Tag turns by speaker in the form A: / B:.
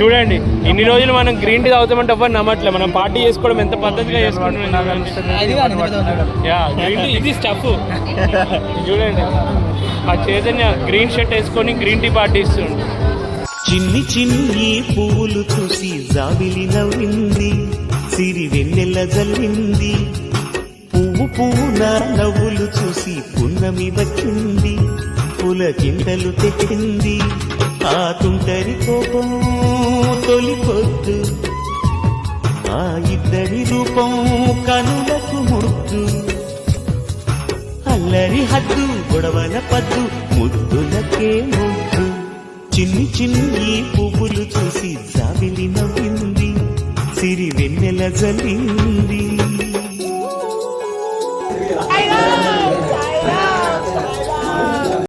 A: చూడండి ఇన్ని రోజులు మనం గ్రీన్ టీ తాగుతామంటే ఎవ్వరు నమ్మట్లే. మనం పార్టీ చేసుకోవడం ఎంత పద్ధతిగా చేసుకుంటున్నాం యా గ్రీన్ టీ ఇది స్టఫ్ చూడండి ఆ చైతన్య గ్రీన్ షర్ట్ వేసుకొని గ్రీన్ టీ పార్టీ ఇస్తుంది
B: చిన్ని చిన్ని పువ్వులు చూసి జాబిలి నవ్వింది సిరి వెన్నెల జల్లింది. పువ్వు పువ్వు నా నవ్వులు చూసి పున్నమి వచ్చింది పులకింతలు తెచ్చింది. ఆ తుంటరి కోపం తొలిపొద్దు ఆ ఇద్దరి రూపం కనులకు ముద్దు అల్లరి హద్దు గొడవల పద్దు ముద్దులకే ముద్దు. చిన్ని చిన్ని పువ్వులు చూసి జాబిలి నవ్వింది సిరి వెన్నెల జల్లింది.